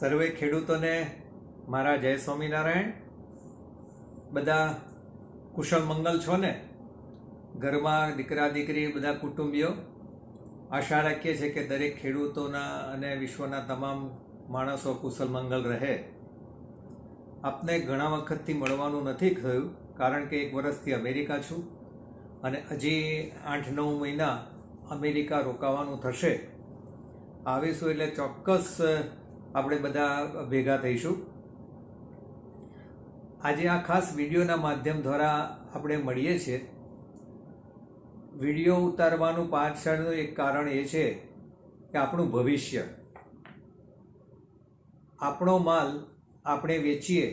સર્વે ખેડૂતોને મારા જય સ્વામિનારાયણ. બધા કુશળ મંગલ છો ને? ઘરમાં દીકરા, દીકરી, બધા કુટુંબીઓ. આશા રાખીએ છીએ કે દરેક ખેડૂતોના અને વિશ્વના તમામ માણસો કુશળ મંગલ રહે. આપને ઘણા વખતથી મળવાનું નથી થયું, કારણ કે એક વર્ષથી અમેરિકા છું અને હજી આઠ, નવ મહિના અમેરિકા રોકાવાનું થશે. આવીશું એટલે ચોક્કસ આપણે બધા ભેગા થઈશું. આજે આ ખાસ વિડીયોના માધ્યમ દ્વારા આપણે મળીએ છીએ. વીડિયો ઉતારવાનું પાછળનું એક કારણ એ છે કે આપણું ભવિષ્ય, આપણો માલ આપણે વેચીએ,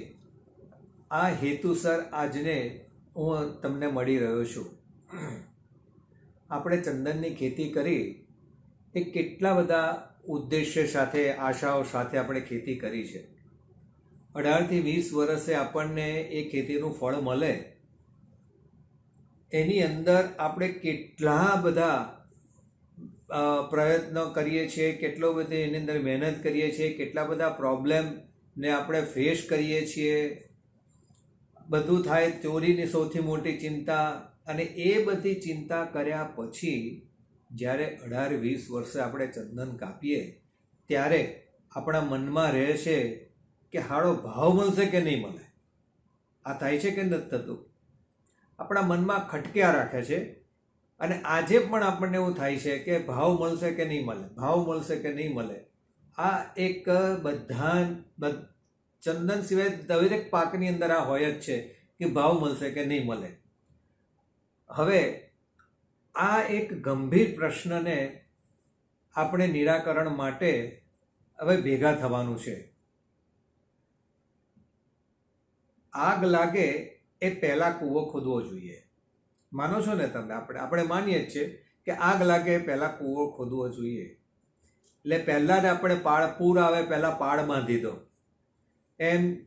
આ હેતુસર આજને હું તમને મળી રહ્યો છું. આપણે ચંદનની ખેતી કરી, એ કેટલા બધા ઉદ્દેશ્ય સાથે, આશાઓ સાથે આપણે ખેતી કરી છે. અઢારથી વીસ વર્ષે આપણને એ ખેતીનું ફળ મળે. એની અંદર આપણે કેટલા બધા પ્રયત્નો કરીએ છીએ, કેટલો બધો એની અંદર મહેનત કરીએ છીએ, કેટલા બધા પ્રોબ્લેમને આપણે ફેસ કરીએ છીએ. બધું થાય ચોરીની સૌથી મોટી ચિંતા અને એ બધી ચિંતા કર્યા પછી જ્યારે અઢાર વીસ વર્ષે આપણે ચંદન કાપીએ, ત્યારે આપણા મનમાં રહે છે કે હાડો ભાવ મળશે કે નહીં મળે? આ થાય છે કે નથી થતું? આપણા મનમાં ખટક્યા રાખે છે અને આજે પણ આપણને એવું થાય છે કે ભાવ મળશે કે નહીં મળે, ભાવ મળશે કે નહીં મળે? આ એક બધા, ચંદન સિવાય દરેક પાકની અંદર આ હોય જ છે કે ભાવ મળશે કે નહીં મળે. હવે આ એક ગંભીર પ્રશ્નને આપણે નિરાકરણ માટે હવે ભેગા થવાનું છે. આગ લાગે એ પહેલાં કૂવો ખોદવો જોઈએ. માનો છો ને તમે, આપણે આપણે માનીએ જ છીએ કે આગ લાગે એ પહેલાં કૂવો ખોદવો જોઈએ. એટલે પહેલાં જ આપણે પાળ, પૂર આવે પહેલાં પાળ બાંધી દો. એમ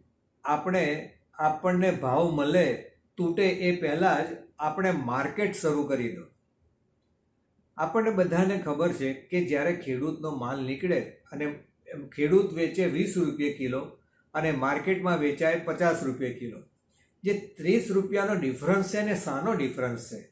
આપણે, આપણને ભાવ મળે તૂટે એ પહેલાં જ આપણે માર્કેટ શરૂ કરી દો. આપણને બધાને ખબર છે કે જ્યારે ખેડૂતનો માલ નીકળે અને ખેડૂત વેચે વીસ રૂપિયે કિલો અને માર્કેટમાં વેચાય પચાસ રૂપિયે કિલો, જે ત્રીસ રૂપિયાનો ડિફરન્સ છે ને શાનો ડિફરન્સ છે.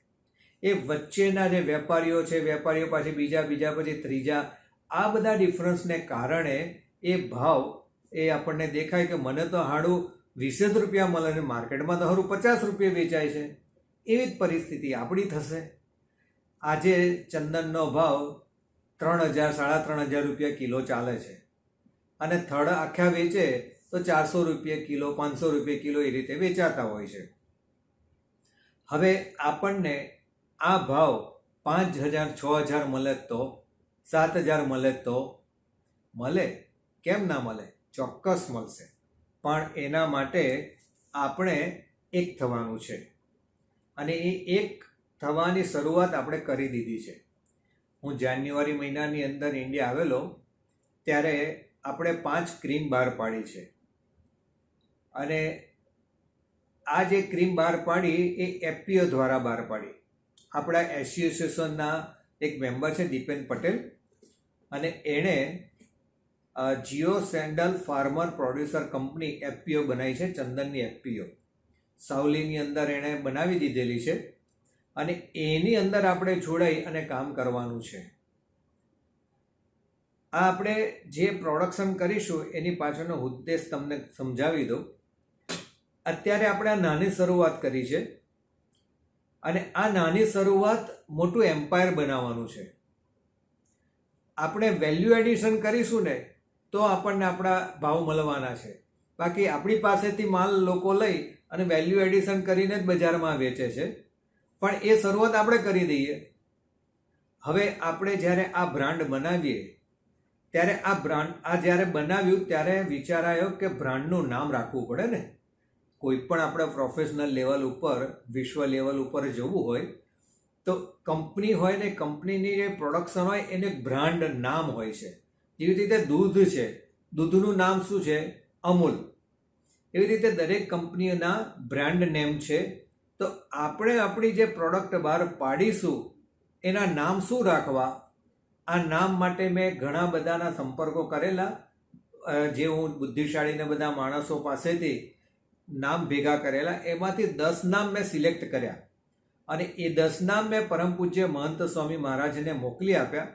એ વચ્ચેના જે વેપારીઓ છે, વેપારીઓ પાછી બીજા બીજા, પછી ત્રીજા, આ બધા ડિફરન્સને કારણે એ ભાવ એ આપણને દેખાય કે મને તો હાડું વીસ જ રૂપિયા મળે અને માર્કેટમાં તો હારું પચાસ રૂપિયા વેચાય છે. એવી જ પરિસ્થિતિ આપણી થશે. આજે ચંદનનો ભાવ ત્રણ હજાર, સાડા ત્રણ હજાર રૂપિયા કિલો ચાલે છે. અને થડ આખા વેચે તો ચારસો રૂપિયા કિલો, પાંચસો રૂપિયા કિલો એ રીતે વેચાતા હોય છે. હવે આપણને આ ભાવ પાંચ હજાર, છ હજાર મળે તો, સાત હજાર મળે તો મળે? કેમ ના મળે? ચોક્કસ મળશે. પણ એના માટે આપણે એક થવાનું છે. અને એ એક થવાની શરૂઆત આપણે કરી દીધી છે. હું જાન્યુઆરી મહિનાની અંદર ઇન્ડિયા આવેલો, ત્યારે આપણે પાંચ ક્રીમ બહાર પાડી છે. અને આ જે ક્રીમ બહાર પાડી એ એફપીઓ દ્વારા બહાર પાડી. આપણા એસોસિએશનના એક મેમ્બર છે દીપેન પટેલ, અને એણે Jio sandal farmer producer company FPO બનાવી છે, ચંદનની એફપીઓ. સાવલીની અંદર એણે બનાવી દીધેલી છે. અને એની અંદર આપણે જોડાઈ અને કામ કરવાનું છે. આ આપણે જે પ્રોડક્શન કરીશું, એની પાછળનો ઉદ્દેશ તમને સમજાવી દઉં. અત્યારે આપણે આ નાની શરૂઆત કરી છે અને આ નાની શરૂઆત મોટું એમ્પાયર બનાવવાનું છે. આપણે વેલ્યુ એડિશન કરીશું ને, તો આપણને આપણા ભાવ મળવાના છે. બાકી આપણી પાસેથી માલ લોકો લઈ અને વેલ્યુ એડિશન કરીને જ બજારમાં વેચે છે. પણ એ શરૂઆત આપણે કરી દઈએ. હવે આપણે જ્યારે આ બ્રાન્ડ બનાવીએ, ત્યારે આ બ્રાન્ડ, આ જ્યારે બનાવ્યું, ત્યારે વિચાર આવ્યો કે બ્રાન્ડનું નામ રાખવું પડે ને. કોઈ પણ આપણે પ્રોફેશનલ લેવલ ઉપર, વિશ્વ લેવલ ઉપર જવું હોય, તો કંપની હોય ને કંપનીની જે પ્રોડક્શન હોય, એને બ્રાન્ડ નામ હોય છે. જેવી રીતે દૂધ છે, દૂધનું નામ શું છે? અમૂલ. એવી રીતે દરેક કંપનીઓના બ્રાન્ડ નેમ છે. તો આપણે આપણી જે પ્રોડક્ટ બહાર પાડીશું, એના નામ શું રાખવા? આ નામ માટે મેં ઘણા બધાના સંપર્કો કરેલા. જે હું બુદ્ધિશાળીને બધા માણસો પાસેથી નામ ભેગા કરેલા, એમાંથી દસ નામ મેં સિલેક્ટ કર્યા. અને એ દસ નામ મેં પરમ પૂજ્ય મહંત સ્વામી મહારાજને મોકલી આપ્યા.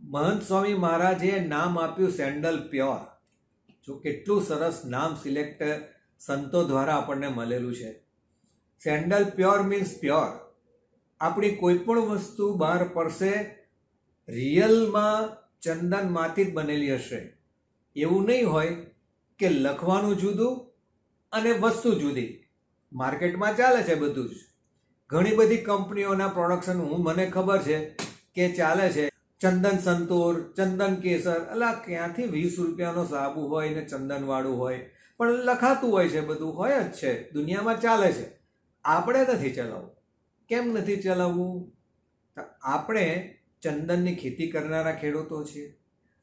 મહંત સ્વામી મહારાજે નામ આપ્યું સેન્ડલ પ્યોર. જો કેટલું સરસ નામ સિલેક્ટ સંતો દ્વારા આપણને મળેલું છે. Sandal pure means pure. આપણી કોઈ પણ વસ્તુ બહાર પડશે, રિયલમાં ચંદનમાંથી જ બનેલી હશે. એવું નહીં હોય કે લખવાનું જુદું અને વસ્તુ જુદી. માર્કેટમાં ચાલે છે બધું જ. ઘણી બધી કંપનીઓના પ્રોડક્શન હું, મને ખબર છે કે ચાલે છે. ચંદન સંતોર, ચંદન કેસર, અલા, ક્યાંથી વીસ રૂપિયાનો સાબુ હોય ને ચંદનવાળું હોય? પણ લખાતું હોય છે, બધું હોય જ છે, દુનિયામાં ચાલે છે. આપણે નથી ચલાવવું. કેમ નથી ચલાવવું? તો આપણે ચંદનની ખેતી કરનારા ખેડૂતો છીએ.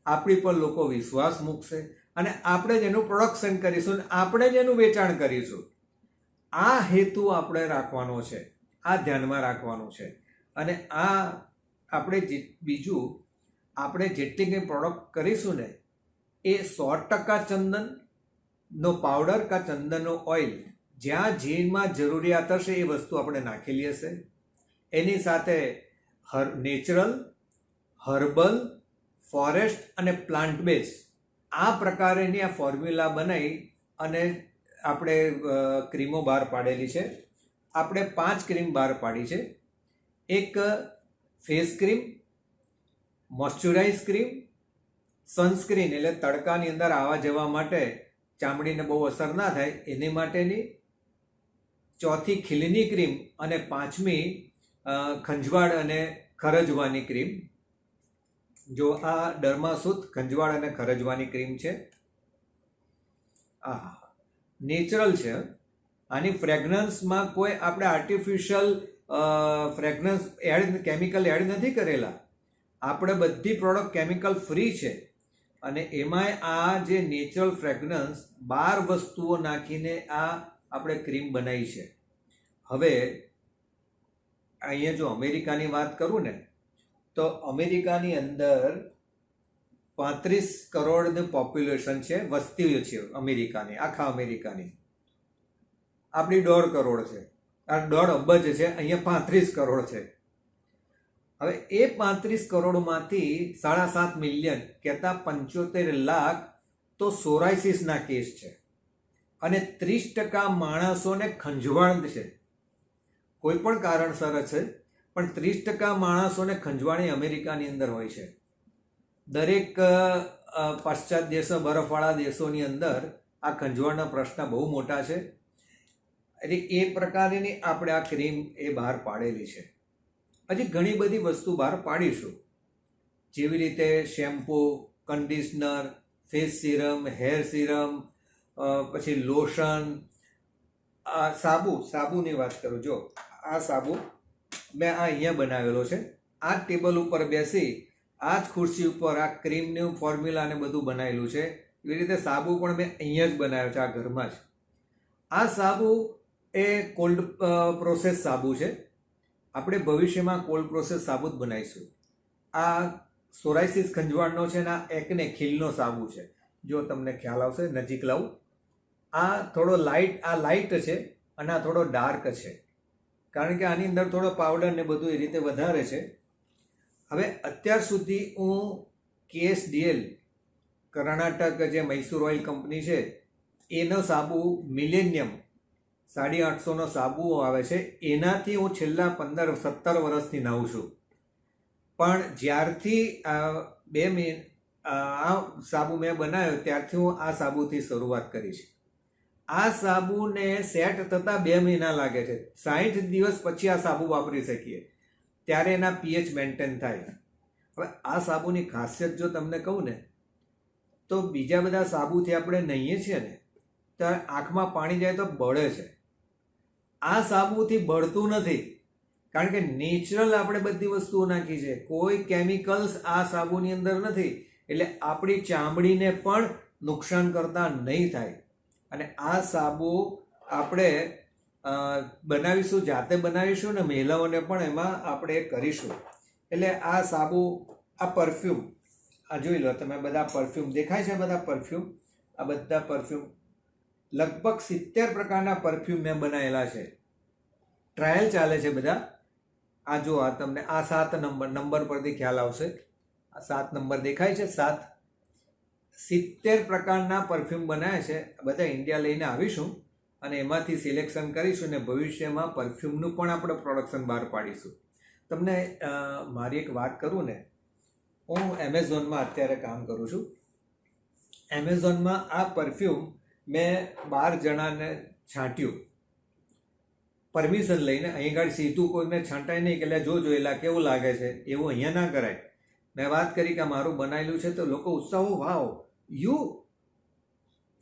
આપણી પર લોકો વિશ્વાસ મૂકશે અને આપણે જ એનું પ્રોડક્શન કરીશું આપણે જ એનું વેચાણ કરીશું. આ હેતુ આપણે રાખવાનો છે, આ ધ્યાનમાં રાખવાનું છે. અને આ આપણે જે બીજું, આપણે જેટલી કંઈ પ્રોડક્ટ કરીશું ને, એ સો ટકા ચંદનનો પાવડર કા ચંદનનો ઓઇલ જ્યાં જીનમાં જરૂરિયાત હશે એ વસ્તુ આપણે નાખેલી હશે. એની સાથે હર નેચરલ હર્બલ ફોરેસ્ટ અને પ્લાન્ટ બેઝ આ પ્રકારેની આ ફોર્મ્યુલા બનાવી અને આપણે ક્રીમો બહાર પાડેલી છે. આપણે પાંચ ક્રીમ બહાર પાડી છે. એક face cream moisturise cream sunscreen એટલે તડકાની અંદર આવવા જવા માટે ચામડીને બહુ અસર ના થાય, એની માટેની ચોથી ખીલની ક્રીમ અને પાંચમી ખંજવાળ અને ખરજવાની ક્રીમ. જો આ ડર્માસૂત, ખંજવાળ અને ખરજવાની ક્રીમ છે. આ નેચરલ છે. આની ફ્રેગનન્સમાં કોઈ આપણે artificial fragrance add, chemical add નથી કરેલા. આપણે બધી પ્રોડક્ટ કેમિકલ ફ્રી છે. અને એમાંય આ જે નેચરલ ફ્રેગરન્સ બાર વસ્તુઓ નાખીને આ આપણે ક્રીમ બનાવી છે. હવે, અહીંયા જો અમેરિકાની વાત કરું ને, તો અમેરિકાની અંદર પાંત્રીસ કરોડનું પોપ્યુલેશન છે વસ્તી છે અમેરિકાની, આખા અમેરિકાની. આપણી દોઢ કરોડ છે. આ દોઢ અબજ છે, અહીંયા પાંત્રીસ કરોડ છે. હવે એ પાંત્રીસ કરોડમાંથી સાડા સાત મિલિયન કહેતા પંચોતેર લાખ તો સોરાયસિસના કેસ છે. અને ત્રીસ ટકા માણસોને ખંજવાળ છે. કોઈ પણ કારણસર છે, પણ ત્રીસ ટકા માણસોને ખંજવાણી અમેરિકાની અંદર હોય છે. દરેક પાશ્ચાત્ય દેશો, બરફવાળા દેશોની અંદર આ ખંજવાળના પ્રશ્ન બહુ મોટા છે. એટલે એ પ્રકારની આપણે આ ક્રીમ એ બહાર પાડેલી છે. હજી ઘણી બધી વસ્તુ બહાર પાડીશું. જેવી રીતે shampoo, conditioner, face serum, hair serum પછી લોશન, આ સાબુ, સાબુની વાત કરું, જો, આ સાબુ મેં આ અહીંયા બનાવેલો છે. આ ટેબલ ઉપર બેસી આ જ ખુરશી ઉપર આ ક્રીમનું ફોર્મ્યુલા ને બધું બનાવેલું છે. એવી રીતે સાબુ પણ મેં અહીંયા જ બનાવ્યો છે, આ ઘરમાં જ. આ સાબુ એ કોલ્ડ પ્રોસેસ સાબુ છે. આપણે ભવિષ્યમાં કોલ્ડ પ્રોસેસ સાબુ જ બનાવીશું. આ સોરાઇસિસ ખંજવાળનો છે ને આ એકને ખીલનો સાબુ છે. જો તમને ખ્યાલ આવશે, નજીક લાવું. આ થોડો લાઇટ આ લાઇટ છે અને આ થોડો ડાર્ક છે. કારણ કે આની અંદર થોડો પાવડર ને બધું એ રીતે વધારે છે. હવે અત્યાર સુધી હું કેએસડીએલ, કર્ણાટક જે મૈસૂર ઓઇલ કંપની છે, એનો સાબુ મિલેનિયમ સાડી આઠસોનો સાબુ આવે છે. એનાથી હું છેલ્લા પંદર, સત્તર વર્ષથી નાહું છું. પણ જ્યારથી બે મિનિટ આ સાબુ મેં બનાવ્યો ત્યારથી હું આ સાબુથી શરૂઆત કરી છે. આ સાબુને સેટ થતાં બે મહિના લાગે છે. સાઠ દિવસ પછી આ સાબુ વાપરી શકીએ. ત્યારે એના પીએચ મેન્ટેન થાય. હવે આ સાબુની ખાસિયત જો તમને કહું ને, તો બીજા બધા સાબુથી આપણે નહીએ છીએ ને ત્યારે આંખમાં પાણી જાય તો બળે છે. આ સાબુથી બળતું નથી. કારણ કે નેચરલ આપણે બધી વસ્તુઓ નાખી છે. કોઈ કેમિકલ્સ આ સાબુની અંદર નથી. એટલે આપણી ચામડીને પણ નુકસાન કરતા નહીં થાય. અને આ સાબુ આપણે બનાવીશું, જાતે બનાવીશું ને મહિલાઓને પણ એમાં આપણે કરીશું. એટલે આ સાબુ, આ પરફ્યુમ આ જોઈ લો તમે, બધા પરફ્યુમ દેખાય છે બધા પરફ્યુમ આ બધા પરફ્યુમ લગભગ સિત્તેર પ્રકારના પરફ્યુમ મેં બનાવેલા છે. ટ્રાયલ ચાલે છે બધા. આ જો આ તમને, આ સાત નંબર નંબર પરથી ખ્યાલ આવશે. આ સાત નંબર દેખાય છે, સાત. સિત્તેર પ્રકારના પરફ્યુમ બનાવ્યા છે. બધા ઇન્ડિયા લઈને આવીશું અને એમાંથી સિલેક્શન કરીશું અને ભવિષ્યમાં પરફ્યુમનું પણ આપણે પ્રોડક્શન બહાર પાડીશું. તમને મારી એક વાત કરું ને. હું એમેઝોનમાં અત્યારે કામ કરું છું. એમેઝોનમાં આ પરફ્યુમ મેં બાર જણાને છાંટ્યું. પરમિશન લઈને અહીં આગળ સીધું કોઈને છાંટાય નહીં કે જો જોયેલા કેવું લાગે છે એવું અહીંયા ના કરાય. મેં વાત કરી કે મારું બનાવેલું છે તો લોકો ઉત્સાહો, wow you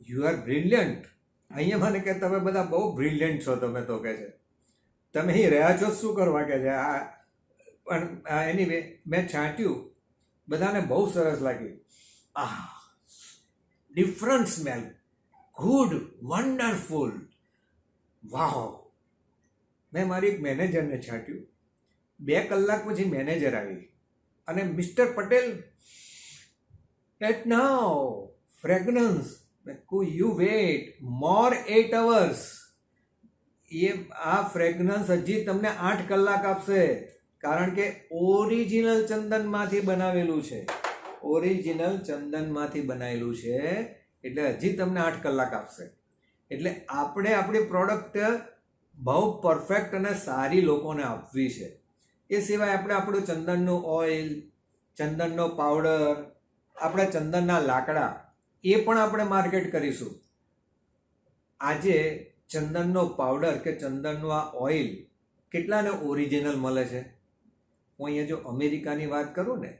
you are brilliant અહીંયા મને કે, તમે બધા બહુ બ્રિલિયન્ટ છો તમે તો કહે છે. તમે અહીં રહ્યા છો, શું કરવા? કે છે. આ, પણ એની મેં છાંટ્યું. બધાને બહુ સરસ લાગ્યું. આ ડિફરન્ટ સ્મેલ ગુડ વન્ડરફુલ વાહ મેં મારી એક મેનેજરને છાંટ્યું. બે કલાક પછી મેનેજર આવી. અને Mister Patel at now fragrance you wait more at hours એ આ ફ્રેગનન્સ હજી તમને આઠ કલાક આપશે. કારણ કે ઓરિજિનલ ચંદનમાંથી બનાવેલું છે. ઓરિજિનલ ચંદનમાંથી બનાવેલું છે એટલે હજી તમને આઠ કલાક આપશે. એટલે આપણે આપણી પ્રોડક્ટ બહુ પરફેક્ટ અને સારી લોકોને આપવી છે. એ સિવાય આપણે આપણું ચંદનનું ઓઇલ ચંદનનો પાવડર આપણા ચંદનના લાકડા, એ પણ આપણે માર્કેટ કરીશું. આજે ચંદનનો પાવડર કે ચંદનનું આ ઓઇલ કેટલાને ઓરિજિનલ મળે છે? હું અહીંયા જો અમેરિકાની વાત કરું ને,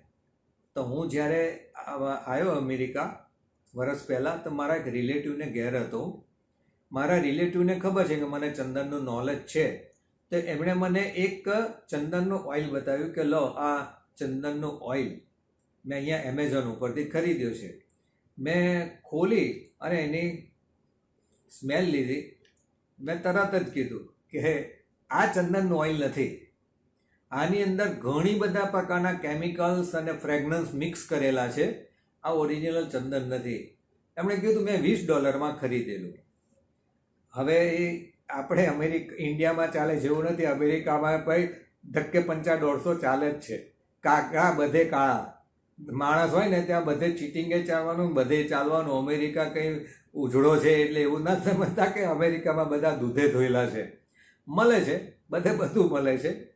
તો હું જ્યારે આવ્યો અમેરિકા વર્ષ પહેલાં તો મારા એક રિલેટિવને ઘેર હતો. મારા રિલેટિવને ખબર છે કે મને ચંદનનું નોલેજ છે. તો એમણે મને એક ચંદનનું ઓઇલ બતાવ્યું કે, લો, આ ચંદનનું ઓઇલ મેં અહીંયા એમેઝોન ઉપરથી ખરીદ્યો છે. મેં ખોલી અને એની સ્મેલ લીધી. મેં તરત જ કીધું કે આ ચંદનનું ઓઇલ નથી. આની અંદર ઘણી બધા પ્રકારના કેમિકલ્સ અને ફ્રેગનન્સ મિક્સ કરેલા છે. આ ઓરિજિનલ ચંદન નથી. એમણે કીધું મેં વીસ ડોલરમાં ખરીદેલું. હવે એ આપણે અમેરિકા, ઇન્ડિયામાં ચાલે જેવું નથી. અમેરિકામાં ભાઈ ધક્કે પંચા દોઢસો ચાલે જ છે. કાકા બધે કાળા. માણસ હોય ને ત્યાં બધે ચીટિંગે ચાલવાનું, બધે ચાલવાનું. અમેરિકા કંઈ ઉજળો છે એટલે એવું ના સમજતા કે અમેરિકામાં બધા દૂધે ધોયેલા છે. મળે છે, બધે બધું મળે છે.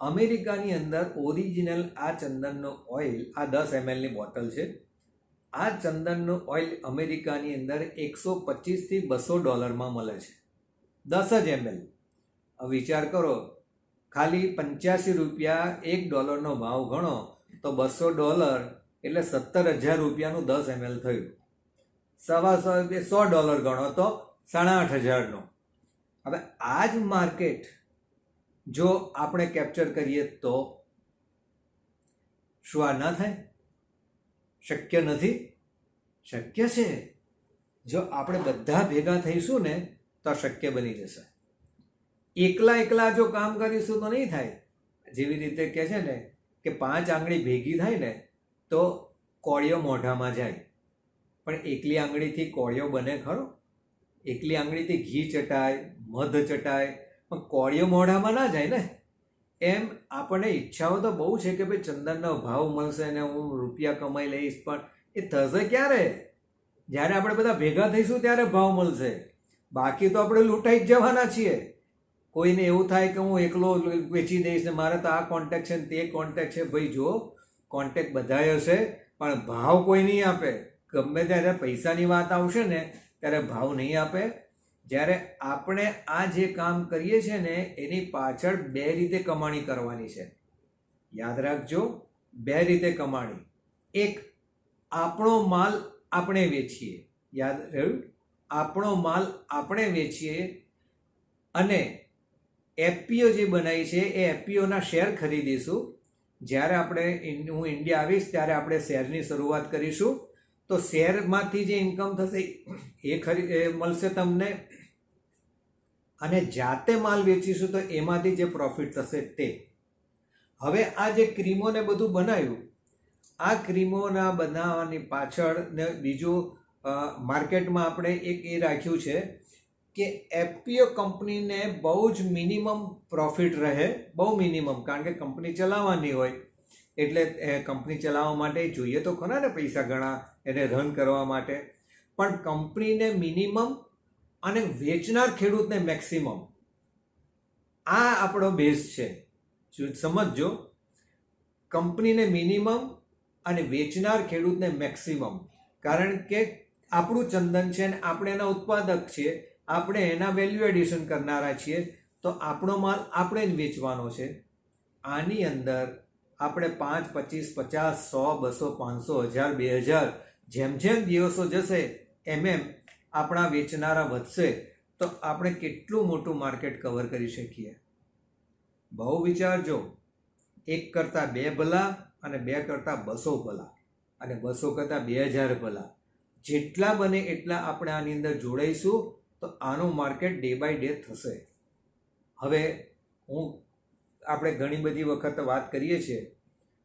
અમેરિકાની અંદર ઓરિજિનલ આ ચંદનનો ઓઇલ આ દસ એમએલની બોટલ છે. આ ચંદનનું ઓઇલ અમેરિકાની અંદર એકસો પચીસથી બસો ડોલરમાં મળે છે. દસ જ એમએલ. વિચાર કરો, ખાલી પંચ્યાસી રૂપિયા એક ડોલરનો ભાવ ગણો, તો બસો ડોલર એટલે સત્તર હજાર રૂપિયાનું દસ એમએલ થયું. સવા સો સો ડોલર ગણો તો સાડા આઠ હજારનો. હવે આ જ માર્કેટ જો આપણે કેપ્ચર કરીએ તો શું આ ન થાય? શક્ય નથી? શક્ય છે? જો આપણે બધા ભેગા થઈશું ને, તો શક્ય બની જશે. એકલા એકલા જો કામ કરીશું તો નહીં થાય. જેવી રીતે કહે છે ને, કે પાંચ આંગળી ભેગી થાય ને, તો કોળિયો મોઢામાં જાય. પણ એકલી આંગળીથી કોળિયો બને ખરો? એકલી આંગળીથી ઘી ચટાય, મધ ચટાય, પણ કોળિયો મોઢામાં ના જાય ને? એમ આપણને ઈચ્છાઓ તો બહુ છે કે ભાઈ ચંદનનો ભાવ મળશે ને હું રૂપિયા કમાઈ લઈશ, પણ એ થશે ક્યારે? જ્યારે આપણે બધા ભેગા થઈશું ત્યારે ભાવ મળશે. બાકી તો આપણે લૂંટાઈ જ જવાના છીએ. કોઈને એવું થાય કે હું એકલો વેચી દઈશ ને મારે તો આ કોન્ટેક્ટ છે ને તે કોન્ટેક્ટ છે. ભાઈ જો કોન્ટેક્ટ બધાય હશે, પણ ભાવ કોઈ નહીં આપે. ગમે ત્યારે પૈસાની વાત આવશે ને, ત્યારે ભાવ નહીં આપે. જ્યારે આપણે આ જે કામ કરીએ છીએ ને, એની પાછળ બે રીતે કમાણી કરવાની છે. યાદ રાખજો, બે રીતે કમાણી. એક, આપણો માલ આપણે વેચીએ. યાદ રહ્યું? આપણો માલ આપણે વેચીએ અને એફપીઓ જે બનાવી છે, એ એફપીઓના શેર ખરીદીશું. જ્યારે આપણે હું ઇન્ડિયા આવીશ, ત્યારે આપણે શેરની શરૂઆત કરીશું. તો શેરમાંથી જે ઇન્કમ થશે, એ ખરી મળશે તમને. અને જાતે માલ વેચીશું તો એમાંથી જે પ્રોફિટ થશે તે. હવે આ જે ક્રીમોને બધું બનાવ્યું, આ ક્રીમોના બનાવવાની પાછળ ને બીજું માર્કેટમાં આપણે એક એ રાખ્યું છે કે એફપીઓ કંપનીને બહુ જ મિનિમમ પ્રોફિટ રહે, બહુ મિનિમમ, કારણ કે કંપની ચલાવવાની હોય. એટલે કંપની ચલાવવા માટે જોઈએ તો ખરા ને પૈસા ઘણા એને રન કરવા માટે. પણ કંપનીને મિનિમમ અને વેચનાર ખેડૂતને મેક્સિમમ આ આપણો બેઝ છે. સમજો કંપનીને મિનિમમ અને વેચનાર ખેડૂતને મેક્સિમમ કારણ કે આપણું ચંદન છે ને આપણે એના ઉત્પાદક છીએ આપણે એના વેલ્યુ એડિશન કરનારા છીએ, તો આપણો માલ આપણે જ વેચવાનો છે. આની અંદર આપણે પાંચ, પચીસ, પચાસ, સો, બસો, પાંચસો, હજાર, બે હજાર જેમ જેમ દિવસો જશે, એમ એમ આપણા વેચનારા વધશે, તો આપણે કેટલું મોટું માર્કેટ કવર કરી શકીએ? બહુ વિચારજો. એક કરતાં બે ભલા અને બે કરતાં બસો ભલા અને બસો કરતાં બે હજાર ભલા. જેટલા બને એટલા આપણે આની અંદર જોડાઈશું, તો આનું માર્કેટ ડે બાય ડે થશે. હવે હું, આપણે ઘણી બધી વખત વાત કરીએ છીએ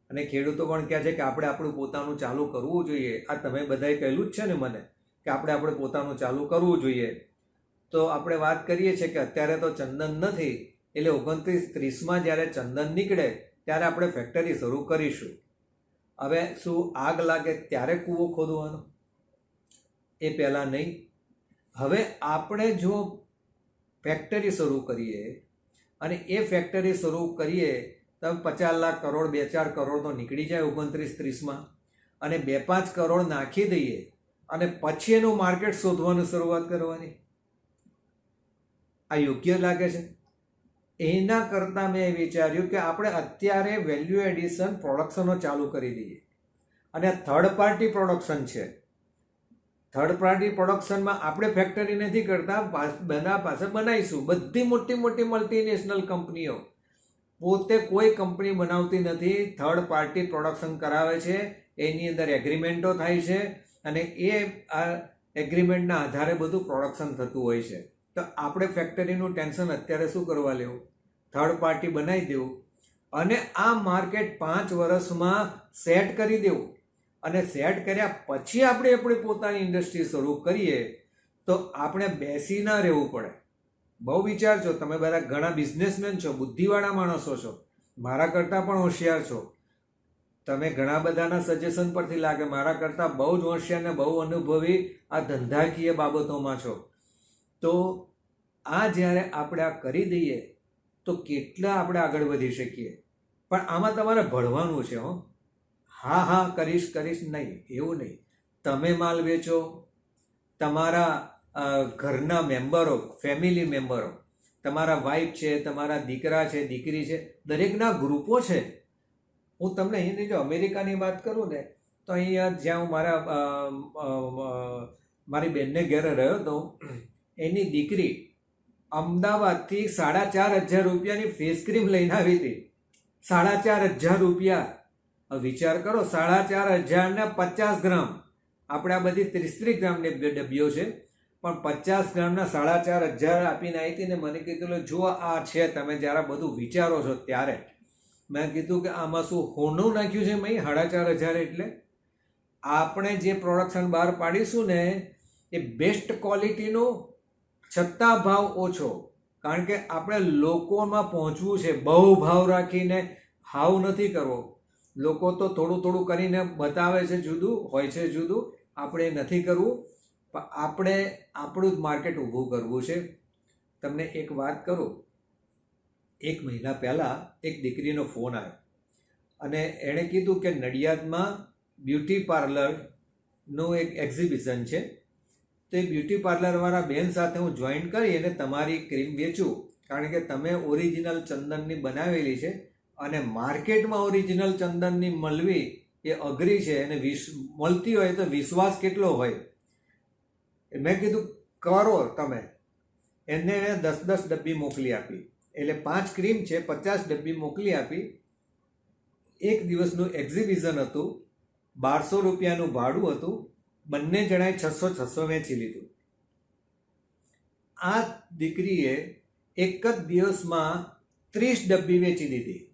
અને ખેડૂતો પણ કહે છે કે આપણે આપણું પોતાનું ચાલુ કરવું જોઈએ. આ તમે બધાએ કહેલું જ છે ને મને. કે આપણે આપણે પોતાનું ચાલુ કરવું જોઈએ. તો આપણે વાત કરીએ છીએ કે અત્યારે તો ચંદન નથી, એટલે ઓગણત્રીસ ત્રીસમાં જ્યારે ચંદન નીકળે, ત્યારે આપણે ફેક્ટરી શરૂ કરીશું. હવે શું આગ લાગે ત્યારે કૂવો ખોદવાનો? એ પહેલાં નહીં. હવે આપણે જો ફેક્ટરી શરૂ કરીએ, અને એ ફેક્ટરી શરૂ કરીએ, તો પચાસ લાખ કરોડ, બે ચાર કરોડ તો નીકળી જાય ઓગણત્રીસ ત્રીસમાં. અને બે પાંચ કરોડ નાખી દઈએ અને પછી એનું માર્કેટ શોધવાનું શરૂઆત કરવાની. આ યોગ્ય લાગે છે. એના કરતાં મેં વિચાર્યું કે આપણે અત્યારે વેલ્યુ એડિશન પ્રોડક્શનો ચાલુ કરી દઈએ. અને થર્ડ પાર્ટી પ્રોડક્શન છે. થર્ડ પાર્ટી પ્રોડક્શનમાં આપણે ફેક્ટરી નથી કરતા બધા પાસે બનાવીશું. બધી મોટી મોટી મલ્ટીનેશનલ કંપનીઓ પોતે કોઈ કંપની બનાવતી નથી થર્ડ પાર્ટી પ્રોડક્શન કરાવે છે, એની અંદર એગ્રીમેન્ટો થાય છે અને એ આ એગ્રીમેન્ટના આધારે બધું પ્રોડક્શન થતું હોય છે. તો આપણે ફેક્ટરીનું ટેન્શન અત્યારે શું કરવા લેવું? થર્ડ પાર્ટી બનાવી દેવું. અને આ માર્કેટ પાંચ વર્ષમાં સેટ કરી દેવું. અને સેટ કર્યા પછી આપણે આપણી પોતાની ઇન્ડસ્ટ્રી શરૂ કરીએ, તો આપણે બેસી ના રહેવું પડે. બહુ વિચારજો, તમે બધા ઘણા બિઝનેસમેન છો, બુદ્ધિવાળા માણસો છો. મારા કરતાં પણ હોશિયાર છો. તમે ઘણા બધાના સજેશન પરથી લાગે, મારા કરતાં બહુ જ હોશિયાર ને બહુ અનુભવી આ ધંધાકીય બાબતોમાં છો. તો આ જ્યારે આપણે આ કરી દઈએ, તો કેટલા આપણે આગળ વધી શકીએ? પણ આમાં તમારે ભણવાનું છે હો. હા હા, કરીશ કરીશ, નહીં, એવું નહીં. તમે માલ વેચો, તમારા ઘરના મેમ્બરો ફેમિલી મેમ્બરો, તમારા વાઈફ છે, તમારા દીકરા છે, દીકરી છે, દરેકના ગ્રુપો છે. હું તમને અહીંની જો અમેરિકાની વાત કરું ને તો અહીંયા જ્યાં હું મારા મારી બેનને ઘેરે રહ્યો હતો એની દીકરી અમદાવાદથી સાડા ચાર હજાર રૂપિયાની ફેસ ક્રીમ લઈને આવી હતી. સાડા ચાર હજાર રૂપિયા. વિચાર કરો સાડા ચાર હજારના પચાસ ગ્રામ. આપણે આ બધી ત્રીસ ત્રીસ ગ્રામની ડબ્બીઓ છે પણ પચાસ ગ્રામના સાડા ચાર હજાર આપીને આવી હતી ને મને કીધું "લો, જુઓ આ છે તમે જ્યારે બધું વિચારો છો ત્યારે. મેં કીધું કે આમાં શું હોનું નાખ્યું છે મેં સાડા ચાર હજાર એટલે? આપણે જે પ્રોડક્શન બહાર પાડીશું ને, એ બેસ્ટ ક્વોલિટીનું છતાં ભાવ ઓછો. કારણ કે આપણે લોકોમાં પહોંચવું છે, બહુ ભાવ રાખીને હાવ નથી કરવો. લોકો તો થોડું થોડું કરીને બતાવે છે જુદું, હોય છે જુદું. આપણે નથી કરવું. પણ આપણે, આપણું જ માર્કેટ ઊભું કરવું છે. તમને એક વાત કરું? એક મહિના પહેલાં એક દીકરીનો ફોન આવ્યો. અને એણે કીધું કે નડિયાદમાં બ્યુટી પાર્લરનું એક એક્ઝિબિશન છે. તો બ્યુટી પાર્લરવાળા બેન સાથે હું જોઈન કરી અને તમારી ક્રીમ વેચું. કારણ કે તમે ઓરિજિનલ ચંદનની બનાવેલી છે અને માર્કેટમાં ઓરિજિનલ ચંદનની મળવી એ અઘરી છે અને વિશ, મળતી હોય તો વિશ્વાસ કેટલો હોય? મેં કીધું, કરો તમે. એને દસ દસ ડબ્બી મોકલી આપી. એટલે પાંચ ક્રીમ છે, પચાસ ડબ્બી મોકલી આપી. એક દિવસનું એક્ઝિબિશન હતું, બારસો રૂપિયાનું ભાડું હતું, બંને જણાએ છસો છસો વેચી લીધું. આ દીકરીએ એક જ દિવસમાં ત્રીસ ડબ્બી વેચી દીધી.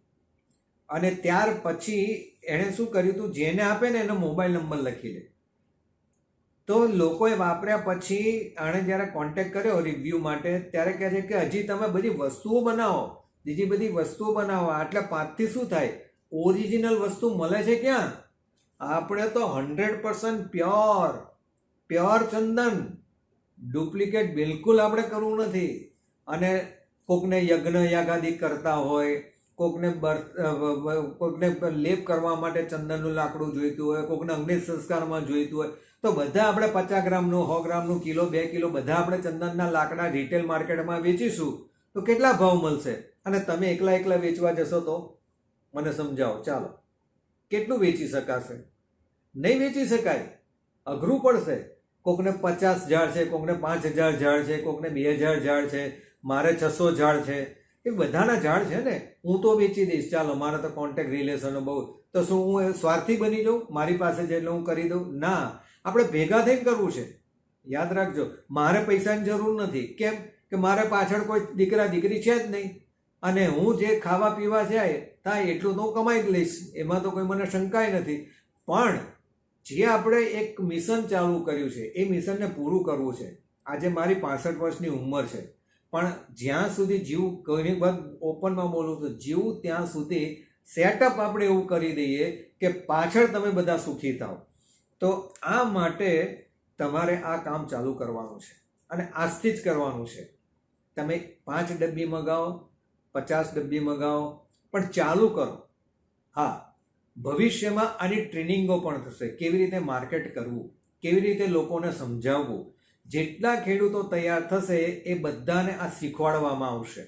અને ત્યાર પછી એણે શું કર્યું હતું જેને આપે ને એનો મોબાઈલ નંબર લખી લે. તો લોકોએ વાપર્યા પછી આણે જ્યારે કોન્ટેક્ટ કર્યો રિવ્યૂ માટે, ત્યારે કહે છે કે હજી તમે બધી વસ્તુઓ બનાવો. બીજી બધી વસ્તુઓ બનાવો. આટલે પાંચથી શું થાય? ઓરિજિનલ વસ્તુ મળે છે ક્યાં? આપણે તો હંડ્રેડ પર્સન્ટ પ્યોર પ્યોર ચંદન. ડુપ્લિકેટ બિલકુલ આપણે કરવું નથી. અને કોકને યજ્ઞ યાગાદી કરતા હોય, કોકને કોકને લેપ કરવા માટે ચંદનનું લાકડું જોઈતું હોય, કોકને અગ્નિ સંસ્કારમાં જોઈતું હોય. તો બધા આપણે પચાસ ગ્રામનું, સો ગ્રામનું કિલો, બે કિલો બધા આપણે ચંદનના લાકડા રિટેલ માર્કેટમાં વેચીશું. તો કેટલા ભાવ મળશે? અને તમે એકલા એકલા વેચવા જશો તો? મને સમજાવો. ચાલો. કેટલું વેચી શકાશે? નહીં વેચી શકાય. અઘરું પડશે. કોકને પચાસ ઝાડ છે, કોકને પાંચ હજાર ઝાડ છે, કોકને બે હજાર ઝાડ છે, મારે છસો ઝાડ છે. એ બધાના ઝાડ છે ને. હું તો વેચી દઈશ. ચાલો, મારા તો કોન્ટેક્ટ રિલેશનો બહુ. તો શું હું સ્વાર્થી બની જાઉં? મારી પાસે જેટલું હું કરી દઉં? ના. આપણે ભેગા થઈને કરવું છે. યાદ રાખજો, મારે પૈસાની જરૂર નથી. કેમ? કે મારે પાછળ કોઈ દીકરા, દીકરી છે જ નહીં. અને હું જે ખાવા પીવા છે ત્યાં એટલું તો હું કમાઈ જ લઈશ. એમાં તો કોઈ મને શંકાય નથી. પણ જે આપણે એક મિશન ચાલુ કર્યું છે, એ મિશનને પૂરું કરવું છે. આજે મારી પાસઠ વર્ષની ઉંમર છે. પણ જ્યાં સુધી જીવ ઘણી વખત ઓપનમાં બોલું તો જીવ ત્યાં સુધી સેટઅપ આપણે એવું કરી દઈએ કે પાછળ તમે બધા સુખી થાઓ તો આ માટે તમારે આ કામ ચાલુ કરવાનું છે. અને આજથી જ કરવાનું છે. તમે પાંચ ડબ્બી મગાવો, પચાસ ડબ્બી મગાવો, પણ ચાલુ કરો. હા, ભવિષ્યમાં આની ટ્રેનિંગો પણ થશે. કેવી રીતે માર્કેટ કરવું, કેવી રીતે લોકોને સમજાવવું, જેટલા ખેડૂતો તૈયાર થશે એ બધાને આ શીખવાડવામાં આવશે.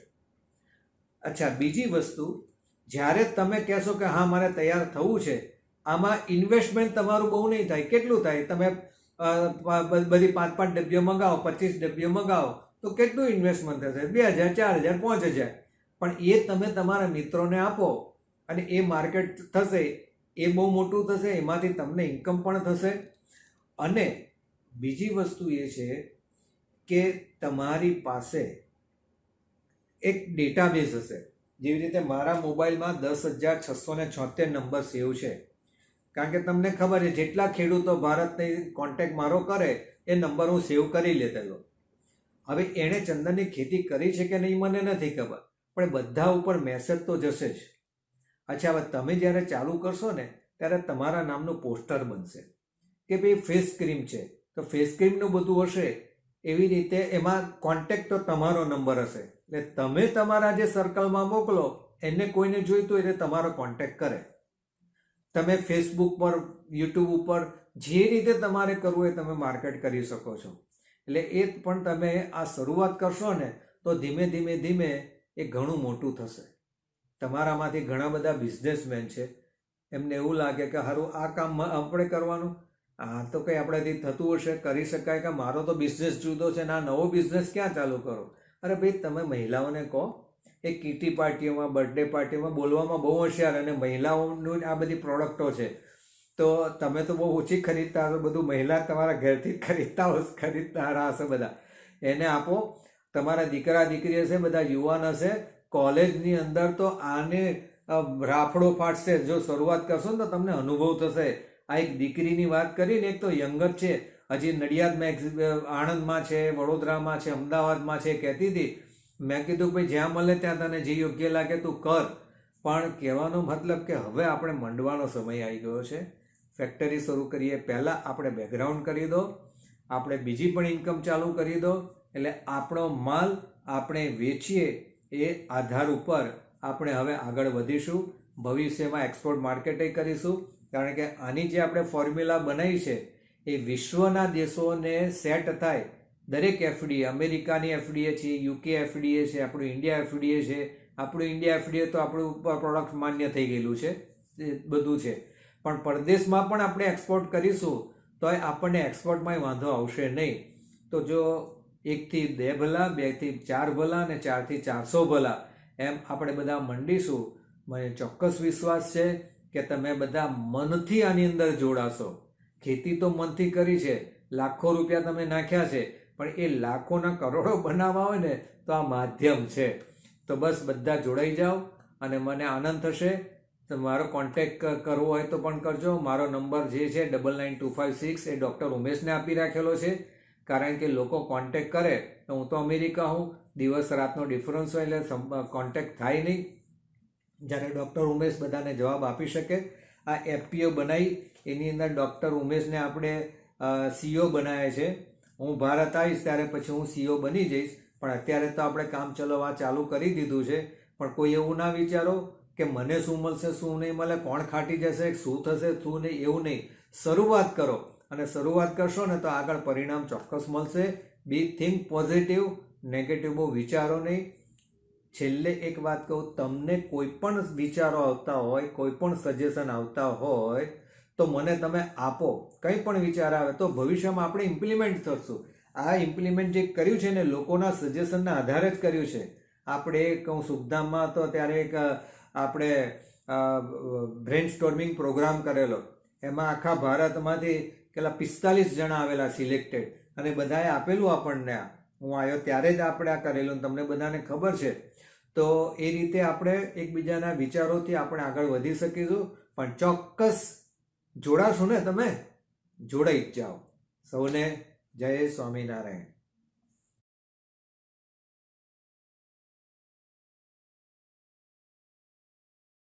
અચ્છા, બીજી વસ્તુ, જ્યારે તમે કહેશો કે હા, મારે તૈયાર થવું છે આમાં ઇન્વેસ્ટમેન્ટ તમારું બહુ નહીં થાય. કેટલું થાય? તમે બધી પાંચ પાંચ ડબ્બીઓ મંગાવો, પચીસ ડબ્બીઓ મંગાવો, તો કેટલું ઇન્વેસ્ટમેન્ટ થશે? બે હજાર, ચાર હજાર, પાંચ હજાર. પણ એ તમે તમારા મિત્રોને આપો અને એ માર્કેટ થશે, એ બહુ મોટું થશે, એમાંથી તમને ઇન્કમ પણ થશે. અને બીજી વસ્તુ એ છે કે તમારી પાસે એક ડેટાબેઝ હશે. જેવી રીતે મારા મોબાઈલમાં દસ હજાર છસો ને છોતેર નંબર સેવ છે. કારણ કે તમને ખબર છે, જેટલા ખેડૂતો ભારતની કોન્ટેક્ટ મારો કરે, એ નંબર હું સેવ કરી લેતેલો. હવે એણે ચંદનની ખેતી કરી છે કે નહીં, મને નથી ખબર. પણ બધા ઉપર મેસેજ તો જશે જ. અચ્છા, હવે તમે જ્યારે ચાલુ કરશો ને, ત્યારે તમારા નામનું પોસ્ટર બનશે. કે ભાઈ ફેસ ક્રીમ છે. તો ફેસ ક્રીમનું બધું હશે. એવી રીતે એમાં કોન્ટેક્ટ તો તમારો નંબર હશે. એટલે તમે તમારા જે સર્કલમાં મોકલો, એને કોઈને જોઈતું એટલે તમારો કોન્ટેક્ટ કરે. તમે ફેસબુક પર યુટ્યુબ ઉપર જે રીતે તમારે કરવું એ તમે માર્કેટ કરી શકો છો. એટલે એ પણ તમે આ શરૂઆત કરશો ને, તો ધીમે ધીમે ધીમે એ ઘણું મોટું થશે. તમારામાંથી ઘણા બધા બિઝનેસમેન છે. એમને એવું લાગે કે સારું આ કામ આપણે કરવાનું. આ તો કંઈ આપણેથી થતું હશે, કરી શકાય કે મારો તો બિઝનેસ જુદો છે ને આ નવો બિઝનેસ ક્યાં ચાલુ કરો? અરે ભાઈ, તમે મહિલાઓને કહો એ કીટી પાર્ટીઓમાં, બર્થડે પાર્ટીઓમાં બોલવામાં બહુ હોશિયાર અને મહિલાઓનું આ બધી પ્રોડક્ટો છે. તો તમે તો બહુ ઓછી ખરીદતા હશો, બધું મહિલા તમારા ઘરથી ખરીદતા હશે ખરીદતા હશે બધા. એને આપો, તમારા દીકરા દીકરી હશે, બધા યુવાન હશે, કોલેજની અંદર તો આને રાફડો ફાટશે. જો શરૂઆત કરશો ને તો તમને અનુભવ થશે. આ એક દીકરીની વાત કરીને એક તો યંગ જ છે. હજી નડિયાદ મેક્સ આણંદમાં છે, વડોદરામાં છે, અમદાવાદમાં છે, કહેતી હતી. મેં કીધું ભાઈ, જ્યાં મળે ત્યાં તને જે યોગ્ય લાગે તું કર. પણ કહેવાનો મતલબ કે હવે આપણે મંડવાનો સમય આવી ગયો છે. ફેક્ટરી શરૂ કરીએ, પહેલાં આપણે બેકગ્રાઉન્ડ કરી દો. આપણે બીજી પણ ઇન્કમ ચાલુ કરી દો. એટલે આપણો માલ આપણે વેચીએ એ આધાર ઉપર આપણે હવે આગળ વધીશું. ભવિષ્યમાં એક્સપોર્ટ માર્કેટે કરીશું. કારણ કે આની જે આપણે ફોર્મ્યુલા બનાવી છે, એ વિશ્વના દેશોને સેટ થાય દરેક એફડીએ અમેરિકાની એફડીએ છે યુકે એફડીએ છે, આપણું ઇન્ડિયા એફડીએ છે. આપણું ઇન્ડિયા એફડીએ તો આપણું પ્રોડક્ટ માન્ય થઈ ગયેલું છે, એ બધું છે. પણ પરદેશમાં પણ આપણે એક્સપોર્ટ કરીશું તો આપણને એક્સપોર્ટમાં વાંધો આવશે નહીં. તો જો એકથી બે ભલા, બેથી ચાર ભલા અને ચારથી ચારસો ભલા, એમ આપણે બધા મંડીશું. મને ચોક્કસ વિશ્વાસ છે કે તમે બધા મનથી આની અંદર જોડાશો. ખેતી તો મનથી કરી છે. લાખો રૂપિયા તમે નાખ્યા છે. પણ એ લાખોના કરોડો બનાવવા હોય ને તો આ માધ્યમ છે. તો બસ બધા જોડાઈ જાઓ અને મને આનંદ થશે. તો મારો કોન્ટેક કરવો હોય તો પણ કરજો. મારો નંબર જે છે double nine two five six એ ડૉક્ટર ઉમેશને આપી રાખેલો છે. કારણ કે લોકો કોન્ટેક કરે તો હું તો અમેરિકા હું. દિવસ રાતનો ડિફરન્સ હોય એટલે કોન્ટેક થાય નહીં. જ્યારે ડૉક્ટર ઉમેશ બધાને જવાબ આપી શકે. આ એફપીઓ બનાવી એની અંદર ડૉક્ટર ઉમેશને આપણે સીઓ બનાવે છે. હું ભારત આવીશ ત્યારે પછી હું સીઓ બની જઈશ. પણ અત્યારે તો આપણે કામ ચલાવવા ચાલુ કરી દીધું છે. પણ કોઈ એવું ના વિચારો કે મને શું મળશે, શું નહીં મળે, કોણ ખાટી જશે, શું થશે, શું નહીં, એવું નહીં. શરૂઆત કરો. અને શરૂઆત કરશો ને તો આગળ પરિણામ ચોક્કસ મળશે. બી થિંક પોઝિટિવ નેગેટિવ બહુ વિચારો નહીં. છેલ્લે એક વાત કહું, તમને કોઈ પણ વિચારો આવતા હોય, કોઈ પણ સજેશન આવતા હોય તો મને તમે આપો. કંઈ પણ વિચાર આવે તો ભવિષ્યમાં આપણે ઇમ્પ્લિમેન્ટ કરશું. આ ઇમ્પ્લિમેન્ટ જે કર્યું છે ને લોકોના સજેશનના આધારે જ કર્યું છે. આપણે એક, હું સુખધામમાં હતો ત્યારે એક આપણે બ્રેન સ્ટોર્મિંગ પ્રોગ્રામ કરેલો. એમાં આખા ભારતમાંથી પેલા પિસ્તાલીસ જણા આવેલા સિલેક્ટેડ અને બધાએ આપેલું આપણને આ. હું આવ્યો ત્યારે જ આપણે આ કરેલું તમને બધાને ખબર છે. તો એ રીતે આપણે એકબીજાના વિચારોથી આપણે આગળ વધી શકીશું. પણ ચોક્કસ જોડાશો ને તમે? જોડાઈ જ જાઓ. સૌને જય સ્વામિનારાયણ.